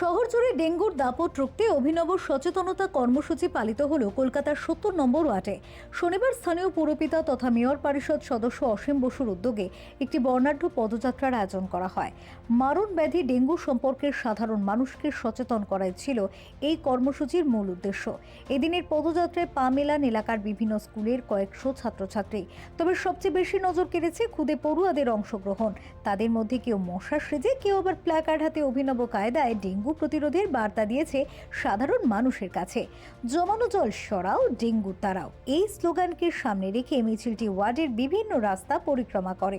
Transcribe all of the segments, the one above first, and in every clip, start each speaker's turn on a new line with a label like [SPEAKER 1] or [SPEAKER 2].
[SPEAKER 1] শহর জুড়ে ডেঙ্গুর দাপট রুখতে অভিনব সচেতনতা কর্মসূচি পালিত হল কলকাতার সত্তর নম্বর ওয়ার্ডে। শনিবার স্থানীয় পুরপিতা তথা মেয়র পরিষদ সদস্য অসীম বসুর উদ্যোগে একটি বর্ণাঢ্য পদযাত্রার আয়োজন করা হয়। মারণ ব্যাধি ডেঙ্গু সম্পর্কে সাধারণ মানুষকে সচেতন করাই ছিল এই কর্মসূচির মূল উদ্দেশ্য। এদিনের পদযাত্রায় পা মেলান এলাকার বিভিন্ন স্কুলের কয়েকশো ছাত্রছাত্রী। তবে সবচেয়ে বেশি নজর কেড়েছে খুদে পড়ুয়াদের অংশগ্রহণ। তাদের মধ্যে কেউ মশা সেজে, কেউ আবার প্ল্যাকার্ড হাতে অভিনব কায়দায় ডেঙ্গু প্রতিরোধের বার্তা দিয়েছে সাধারণ মানুষের কাছে। জমানো জল সরাও, ডেঙ্গু তারাও এই স্লোগানকে সামনে রেখে মিছিলটি ওয়ার্ডের বিভিন্ন রাস্তা পরিক্রমা করে।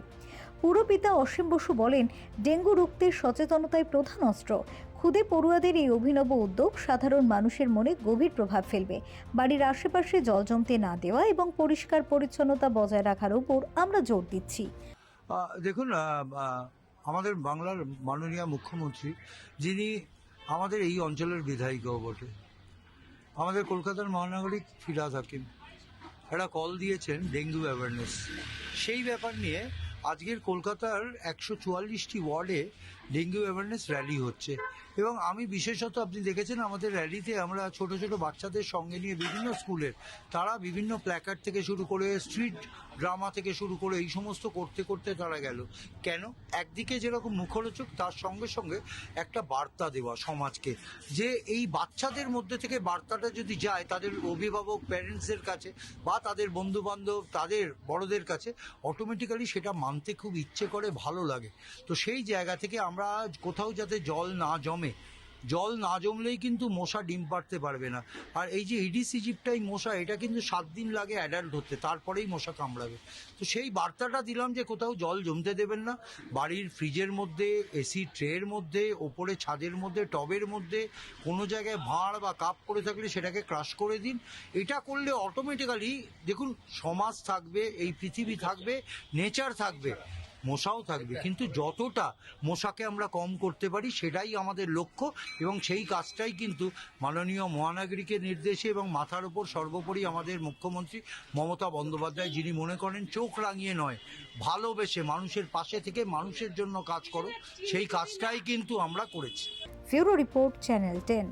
[SPEAKER 1] পুরপিতা অসীম বসু বলেন, ডেঙ্গু রুখতে সচেতনতাই প্রধান অস্ত্র। খুদে পড়ুয়াদের এই অভিনব উদ্যোগ সাধারণ মানুষের মনে গভীর প্রভাব ফেলবে। বাড়ির আশেপাশে জল জমতে না দেওয়া এবং পরিষ্কার পরিচ্ছন্নতা বজায় রাখার উপর আমরা জোর দিচ্ছি।
[SPEAKER 2] দেখুন আমাদের বাংলার মাননীয় মুখ্যমন্ত্রী, যিনি আমাদের এই অঞ্চলের বিধায়িকাও বটে। আমাদের কলকাতার মহানগরী ফিরাজ হাকিম একটা কল দিয়েছেন ডেঙ্গু অ্যাওয়ারনেস সেই ব্যাপার নিয়ে আজকের কলকাতার একশো চুয়াল্লিশটি ওয়ার্ডে ডেঙ্গু অ্যাওয়ারনেস র্যালি হচ্ছে। এবং আমি বিশেষত আপনি দেখেছেন আমাদের র্যালিতে আমরা ছোট ছোট বাচ্চাদের সঙ্গে নিয়ে বিভিন্ন স্কুলের, তারা বিভিন্ন প্ল্যাকার্ড থেকে শুরু করে স্ট্রিট ড্রামা থেকে শুরু করে এই সমস্ত করতে করতে তারা গেল। কেন? একদিকে যেরকম মুখরোচক, তার সঙ্গে সঙ্গে একটা বার্তা দেওয়া সমাজকে, যে এই বাচ্চাদের মধ্যে থেকে বার্তাটা যদি যায় তাদের অভিভাবক প্যারেন্টসদের কাছে বা তাদের বন্ধু বান্ধব তাদের বড়দের কাছে অটোমেটিক্যালি সেটা মানতে খুব ইচ্ছে করে, ভালো লাগে। তো সেই জায়গা থেকে আমরা কোথাও যাতে জল না জমে জল না জমলেই কিন্তু মশা ডিম পাড়তে পারবে না। আর এই যে ইডিস ইজিপ্টাই মশা, এটা কিন্তু সাত দিন লাগে অ্যাডাল্ট হতে, তারপরেই মশা কামড়াবে। তো সেই বার্তাটা দিলাম যে কোথাও জল জমতে দেবেন না। বাড়ির ফ্রিজের মধ্যে এসি ট্রের মধ্যে, ওপরে ছাদের মধ্যে, টবের মধ্যে, কোনো জায়গায় ভাঁড় বা কাপ করে থাকলে সেটাকে ক্রাশ করে দিন। এটা করলে অটোমেটিক্যালি দেখুন, সমাজ থাকবে, এই পৃথিবী থাকবে নেচার থাকবে। মশাও থাকবে। কিন্তু যতটা মশাকে আমরা কম করতে পারি সেটাই আমাদের লক্ষ্য এবং সেই কাজটাই কিন্তু মাননীয় মহানাগরিকের নির্দেশে এবং মাথার ওপর সর্বোপরি আমাদের মুখ্যমন্ত্রী মমতা বন্দ্যোপাধ্যায় যিনি মনে করেন চোখ রাঙিয়ে নয় ভালোবেসে মানুষের পাশে থেকে মানুষের জন্য কাজ করো সেই কাজটাই কিন্তু আমরা করেছি।
[SPEAKER 1] ফিউরো রিপোর্ট চ্যানেল টেন